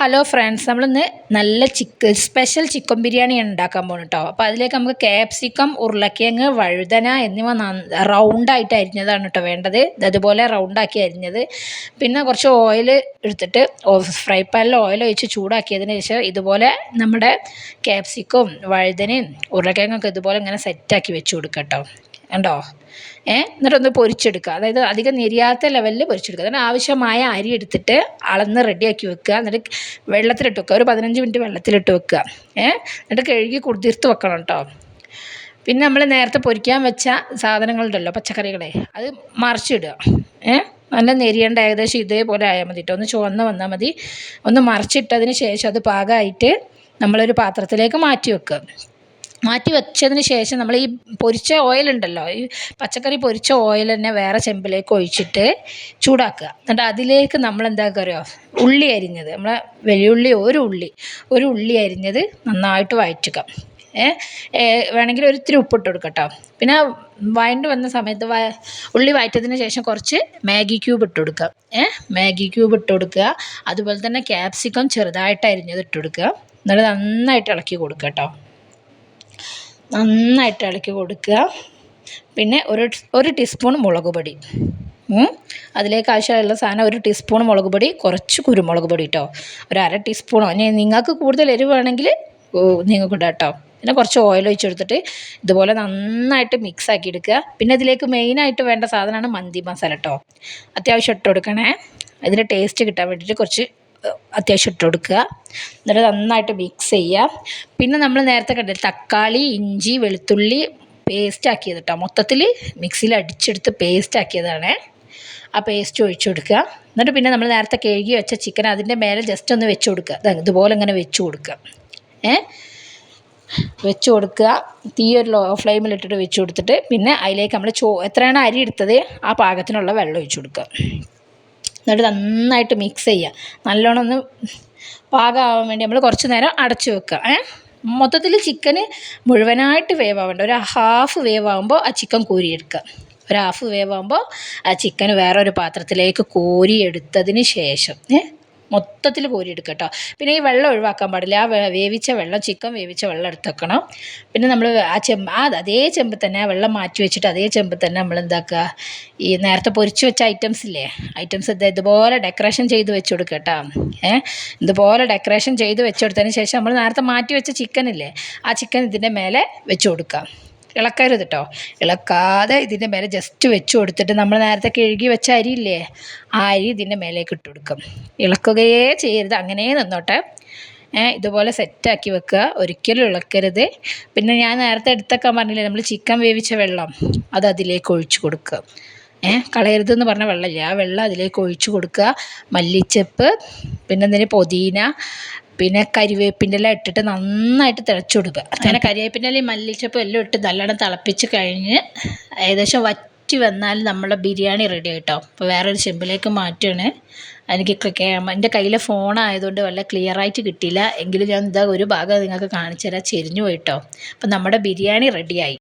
Hello friends നമ്മളിന്ന് നല്ല chicken special chicken ബിരിയാണിയാണ് ഉണ്ടാക്കാൻ പോകുന്നത് കേട്ടോ അപ്പോൾ അതിലേക്ക് നമുക്ക് ക്യാപ്സിക്കം ഉരുളക്കിഴങ്ങ് വഴുതന എന്നിവ റൗണ്ടായിട്ട് അരിഞ്ഞതാണ് കേട്ടോ വേണ്ടത്. അതുപോലെ റൗണ്ടാക്കി അരിഞ്ഞത്. പിന്നെ കുറച്ച് ഓയിൽ എടുത്തിട്ട് ഫ്രൈ പാനിൽ ഓയിൽ ഒഴിച്ച് ചൂടാക്കിയതിന് ശേഷം ഇതുപോലെ നമ്മുടെ ക്യാപ്സിക്കവും വഴുതനയും ഉരുളക്കിഴങ്ങൊക്കെ ഇതുപോലെ ഇങ്ങനെ സെറ്റാക്കി വെച്ച് കൊടുക്കാം കേട്ടോ കണ്ടോ? ഏ? എന്നിട്ടൊന്ന് പൊരിച്ചെടുക്കുക. അതായത് അധികം നെരിയാത്ത ലെവലിൽ പൊരിച്ചെടുക്കുക. അതിന് ആവശ്യമായ അരി എടുത്തിട്ട് അളന്ന് റെഡിയാക്കി വെക്കുക. എന്നിട്ട് വെള്ളത്തിലിട്ട് വെക്കുക. ഒരു പതിനഞ്ച് മിനിറ്റ് വെള്ളത്തിലിട്ട് വെക്കുക. ഏ? എന്നിട്ട് കഴുകി കുതിർത്ത് വെക്കണം കേട്ടോ പിന്നെ നമ്മൾ നേരത്തെ പൊരിക്കാൻ വെച്ച സാധനങ്ങളുണ്ടല്ലോ പച്ചക്കറികളെ. അത് മറിച്ചിടുക. ഏ? നല്ല നെരിയേണ്ട ഏകദേശം ഇതേപോലെ ആയാൽ മതി കേട്ടോ ഒന്ന് ചുവന്ന് വന്നാൽ മതി. ഒന്ന് മറിച്ചിട്ടതിന് ശേഷം അത് പാകമായിട്ട് നമ്മളൊരു പാത്രത്തിലേക്ക് മാറ്റി വെക്കുക. മാറ്റി വെച്ചതിന് ശേഷം നമ്മൾ ഈ പൊരിച്ച ഓയിൽ ഉണ്ടല്ലോ ഈ പച്ചക്കറി പൊരിച്ച ഓയിൽ തന്നെ വേറെ ചെമ്പിലേക്ക് ഒഴിച്ചിട്ട് ചൂടാക്കുക. എന്നിട്ട് അതിലേക്ക് നമ്മൾ എന്താക്കുക അറിയോ? ഉള്ളി അരിഞ്ഞത്. നമ്മളെ വെള്ളുള്ളി ഒരു ഉള്ളി ഒരു ഉള്ളി അരിഞ്ഞത് നന്നായിട്ട് വഴറ്റുക. വേണമെങ്കിൽ ഒരിത്തിരി ഉപ്പിട്ട് കൊടുക്കട്ടോ പിന്നെ വഴണ്ട് വന്ന സമയത്ത് വ ഉള്ളി വഴറ്റതിന് ശേഷം കുറച്ച് മാഗി ക്യൂബ് ഇട്ട് കൊടുക്കുക. ഏഹ് മാഗി ക്യൂബ് ഇട്ട് കൊടുക്കുക. അതുപോലെ തന്നെ ക്യാപ്സിക്കം ചെറുതായിട്ട് അരിഞ്ഞത് ഇട്ട് കൊടുക്കുക. എന്നിട്ട് നന്നായിട്ട് ഇളക്കി കൊടുക്കുക കേട്ടോ. നന്നായിട്ട് ഇളക്കി കൊടുക്കുക. പിന്നെ ഒരു ഒരു ടീസ്പൂൺ മുളക് പൊടി. അതിലേക്ക് ആവശ്യമുള്ള സാധനം ഒരു ടീസ്പൂൺ മുളക് പൊടി കുറച്ച് കുരുമുളക് പൊടി കേട്ടോ ഒരു അര ടീസ്പൂണോ ഇനി നിങ്ങൾക്ക് കൂടുതൽ എരിവ് വേണമെങ്കിൽ നിങ്ങൾക്ക് ഇടാം കേട്ടോ പിന്നെ കുറച്ച് ഓയിൽ ഒഴിച്ചെടുത്തിട്ട് ഇതുപോലെ നന്നായിട്ട് മിക്സ് ആക്കി എടുക്കുക. പിന്നെ ഇതിലേക്ക് മെയിനായിട്ട് വേണ്ട സാധനമാണ് മന്തി മസാല കേട്ടോ അത്യാവശ്യം ഇട്ട് കൊടുക്കണേ. അതിന്റെ ടേസ്റ്റ് കിട്ടാൻ വേണ്ടിയിട്ട് കുറച്ച് അത്യാവശ്യം ഇട്ട് കൊടുക്കുക. എന്നിട്ട് നന്നായിട്ട് മിക്സ് ചെയ്യുക. പിന്നെ നമ്മൾ നേരത്തെ കണ്ടില്ല തക്കാളി ഇഞ്ചി വെളുത്തുള്ളി പേസ്റ്റ് ആക്കിയത് കേട്ടോ മൊത്തത്തിൽ മിക്സിയിൽ അടിച്ചെടുത്ത് പേസ്റ്റ് ആക്കിയതാണ്. ആ പേസ്റ്റ് ഒഴിച്ചു കൊടുക്കുക. എന്നിട്ട് പിന്നെ നമ്മൾ നേരത്തെ കഴുകി വെച്ച ചിക്കൻ അതിന്റെ മേലെ ജസ്റ്റ് ഒന്ന് വെച്ച് കൊടുക്കുക. ഇതുപോലെ ഇങ്ങനെ വെച്ച് കൊടുക്കുക. ഏ? വെച്ച് കൊടുക്കുക. തീ ഒരു ലോ ഫ്ലെയിമിലിട്ടിട്ട് വെച്ച് കൊടുത്തിട്ട് പിന്നെ അതിലേക്ക് നമ്മൾ ചോ എത്രയാണ് അരി എടുത്തത് ആ പാകത്തിനുള്ള വെള്ളം ഒഴിച്ചു കൊടുക്കുക. എന്നിട്ട് നന്നായിട്ട് മിക്സ് ചെയ്യുക. നല്ലോണം ഒന്ന് പാകമാവാൻ വേണ്ടി നമ്മൾ കുറച്ച് നേരം അടച്ചു വെക്കുക. ഏ? മൊത്തത്തിൽ ചിക്കന് മുഴുവനായിട്ട് വേവാവേണ്ട. ഒരു ഹാഫ് വേവാകുമ്പോൾ ആ ചിക്കൻ കോരിയെടുക്കുക. ഒരു ഹാഫ് വേവാകുമ്പോൾ ആ ചിക്കൻ വേറൊരു പാത്രത്തിലേക്ക് കോരിയെടുത്തതിന് ശേഷം ഏ? മൊത്തത്തിൽ കോരിയെടുക്കുക കേട്ടോ പിന്നെ ഈ വെള്ളം ഒഴിവാക്കാൻ പാടില്ല. ആ വേവിച്ച വെള്ളം ചിക്കൻ വേവിച്ച വെള്ളം എടുത്ത് വെക്കണം പിന്നെ നമ്മൾ ആ ചെമ്പ് ആ അതേ ചെമ്പ് തന്നെ ആ വെള്ളം മാറ്റി വെച്ചിട്ട് അതേ ചെമ്പ് തന്നെ നമ്മൾ എന്താക്കുക? ഈ നേരത്തെ പൊരിച്ച് വെച്ച ഐറ്റംസ് ഇല്ലേ? ഐറ്റംസ് ഇതുപോലെ ഡെക്കറേഷൻ ചെയ്ത് വെച്ച് കൊടുക്കുക കേട്ടോ ഏഹ് ഇതുപോലെ ഡെക്കറേഷൻ ചെയ്ത് വെച്ച് കൊടുത്തതിന് ശേഷം നമ്മൾ നേരത്തെ മാറ്റി വെച്ച ചിക്കൻ ഇല്ലേ? ആ ചിക്കൻ ഇതിന്റെ മേലെ വെച്ച് കൊടുക്കുക. ഇളക്കരുത് കേട്ടോ ഇളക്കാതെ ഇതിന്റെ മേലെ ജസ്റ്റ് വെച്ച് കൊടുത്തിട്ട് നമ്മൾ നേരത്തെ കഴുകി വെച്ച അരിയില്ലേ ആ അരി ഇതിന്റെ മേലേക്ക് ഇട്ട് കൊടുക്കും. ഇളക്കുകയേ ചെയ്യരുത് അങ്ങനെ നിന്നോട്ടെ. ഇതുപോലെ സെറ്റാക്കി വെക്കുക ഒരിക്കലും ഇളക്കരുത്. പിന്നെ ഞാൻ നേരത്തെ എടുത്തൊക്കെ പറഞ്ഞില്ലേ നമ്മൾ ചിക്കൻ വേവിച്ച വെള്ളം അത് അതിലേക്ക് ഒഴിച്ചു കൊടുക്കുക. ഏഹ് കളയരുതെന്ന് പറഞ്ഞ വെള്ളമില്ല ആ വെള്ളം അതിലേക്ക് ഒഴിച്ചു കൊടുക്കുക. മല്ലിച്ചപ്പ് പിന്നെ എന്തിന് പുതിന പിന്നെ കരിവേപ്പിന്റെ എല്ലാം ഇട്ടിട്ട് നന്നായിട്ട് തിളച്ചു കൊടുക്കുക അങ്ങനെ കരിവേപ്പിന്റെ ഇലയും മല്ലിച്ചപ്പും എല്ലാം ഇട്ട് നല്ലോണം തിളപ്പിച്ച് കഴിഞ്ഞ് ഏകദേശം വറ്റി വന്നാൽ നമ്മുടെ ബിരിയാണി റെഡി ആയിട്ടോ. അപ്പോൾ വേറൊരു ചെമ്പിലേക്ക് മാറ്റുകയാണ് എനിക്ക് എന്റെ കയ്യിലെ ഫോണായതുകൊണ്ട് വല്ല ക്ലിയർ ആയിട്ട് കിട്ടിയില്ല. എങ്കിലും ഞാൻ ഇതാ ഒരു ഭാഗം നിങ്ങൾക്ക് കാണിച്ചു തരാം ചെരിഞ്ഞു പോയിട്ടോ. അപ്പം നമ്മുടെ ബിരിയാണി റെഡിയായി